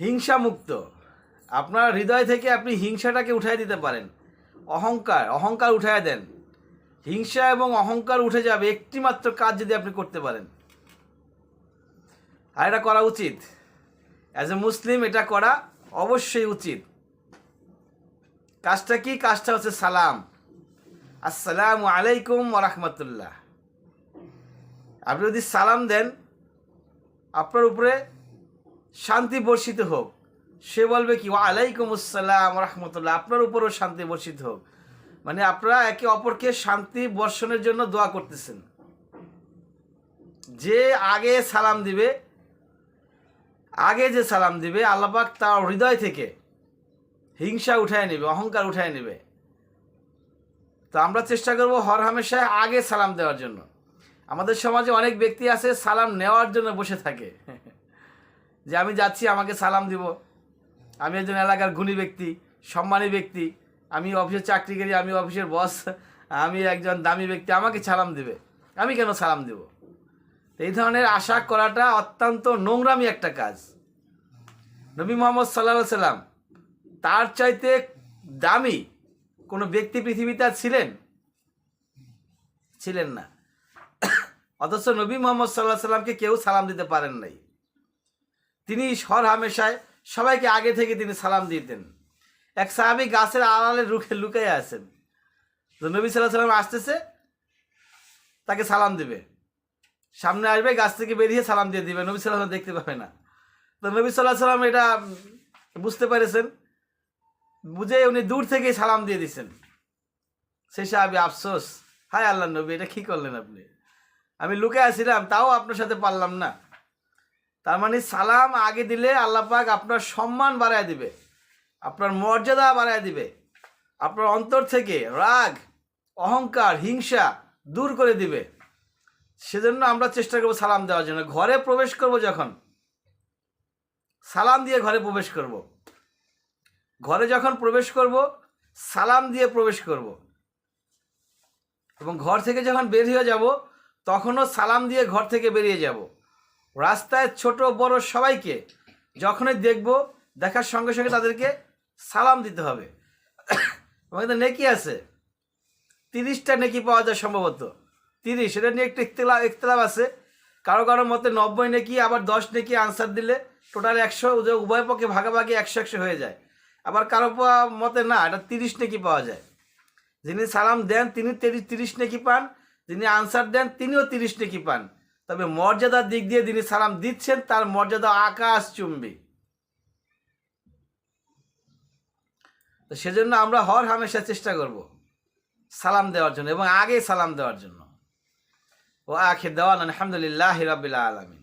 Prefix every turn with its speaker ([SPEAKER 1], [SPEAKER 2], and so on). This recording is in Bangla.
[SPEAKER 1] হিংসা মুক্ত আপনার হৃদয় থেকে আপনি হিংসাটাকে উঠাই দিতে পারেন। অহংকার অহংকার উঠাই দেন। হিংসা এবং অহংকার উঠে যাবে একটি মাত্র কাজ যদি আপনি করতে পারেন। আর এটা করা উচিত। অ্যাজ এ মুসলিম এটা করা অবশ্যই উচিত। কাজটা কি? কাজটা হচ্ছে সালাম। আসসালামু আলাইকুম রহমতুল্লাহ। আপনি যদি সালাম দেন, আপনার উপরে শান্তি বর্ষিত হোক। সে বলবে কি আলাইকুম আসসালাম রহমতুল্লাহ। আপনার উপরও শান্তি বর্ষিত হোক। মানে আপনারা একে অপরকে শান্তি বর্ষণের জন্য দোয়া করতেছেন। যে আগে সালাম দিবে, আগে যে সালাম দিবে আল্লাপাক তার হৃদয় থেকে হিংসা উঠায় নেবে, অহংকার উঠায় নেবে। তো আমরা চেষ্টা করব হর হামেশায় আগে সালাম দেওয়ার জন্য। আমাদের সমাজে অনেক ব্যক্তি আছে, সালাম নেওয়ার জন্য বসে থাকে। যে আমি যাচ্ছি, আমাকে সালাম দিব। আমি একজন এলাকার গুণী ব্যক্তি, সম্মানী ব্যক্তি। আমি অফিসে চাকরি করি, আমি অফিসের বস, আমি একজন দামি ব্যক্তি, আমাকে সালাম দিবে। আমি কেন সালাম দেব? এই ধরনের আশা করাটা অত্যন্ত নোংরামি একটা কাজ। নবী মোহাম্মদ সাল্লা সাল্লাম তার চাইতে দামি কোনো ব্যক্তি পৃথিবীতে আর ছিলেন? ছিলেন না। অথচ নবী মোহাম্মদ সাল্লাহ সাল্লামকে কেউ সালাম দিতে পারেন নাই। তিনি সর হামেশায় সবাইকে আগে থেকে তিনি সালাম দিতেন এক সাহাবি গাছের আড়ালে রুখে লুকাই আছেন। তো নবী সাল্লাহ সাল্লাম আসতেছে, তাকে সালাম দিবে। সামনে আসবে, গাছ থেকে বেরিয়ে সালাম দিয়ে দিবে। নবী সাল্লাহ দেখতে পাবে না। তো নবী সাল্লাহ সাল্লাম এটা বুঝতে পেরেছেন, বুঝে উনি দূর থেকেই সালাম দিয়ে দিছেন সেই সাহাবি আফসোস, হায় আল্লাহ নবী, এটা কি করলেন আপনি? আমি লুকে আসছিলাম তাও আপনার সাথে পারলাম না। তার মানে সালাম আগে দিলে আল্লাহ পাক আপনার সম্মান বাড়ায় দিবে, আপনার মর্যাদা বাড়ায় দিবে, আপনার অন্তর থেকে রাগ, অহংকার, হিংসা দূর করে দিবে। সেজন্য আমরা চেষ্টা করব সালাম দেওয়ার জন্য। ঘরে প্রবেশ করব যখন, সালাম দিয়ে ঘরে প্রবেশ করব। ঘরে যখন প্রবেশ করব, সালাম দিয়ে প্রবেশ করব। এবং ঘর থেকে যখন বের হয়ে যাব, তখনও সালাম দিয়ে ঘর থেকে বেরিয়ে যাব। রাস্তায় ছোট, বড় সবাইকে যখনই দেখব, দেখার সঙ্গে সঙ্গে তাদেরকে সালাম দিতে হবে। এতে নেকি আছে। তিরিশটা নেকি পাওয়া যায় সম্ভবত। তিরিশ, এটা নিয়ে একটু ইখতলা, ইখতলাফ আছে। কারও কারও মতে নব্বই নেকি, আবার দশ নেকি আনসার দিলে টোটাল একশো উভয় পক্ষে ভাগাভাগি একশো একশো হয়ে যায়। আবার কারও মতে না, এটা তিরিশ নেকি পাওয়া যায়। যিনি সালাম দেন, তিনি তিরিশ তিরিশ নেকি পান। যিনি আনসার দেন, তিনিও তিরিশ নেকি পান। তবে মর্যাদার দিক দিয়ে যিনি সালাম দিচ্ছেন, তার মর্যাদা আকাশ চুম্বি। তো সেজন্য আমরা হর হামেশা চেষ্টা করব সালাম দেওয়ার জন্য এবং আগে সালাম দেওয়ার জন্য। ও আখে দেওয়ান আলহামদুলিল্লাহ হিরাবিল্লা আলমিন।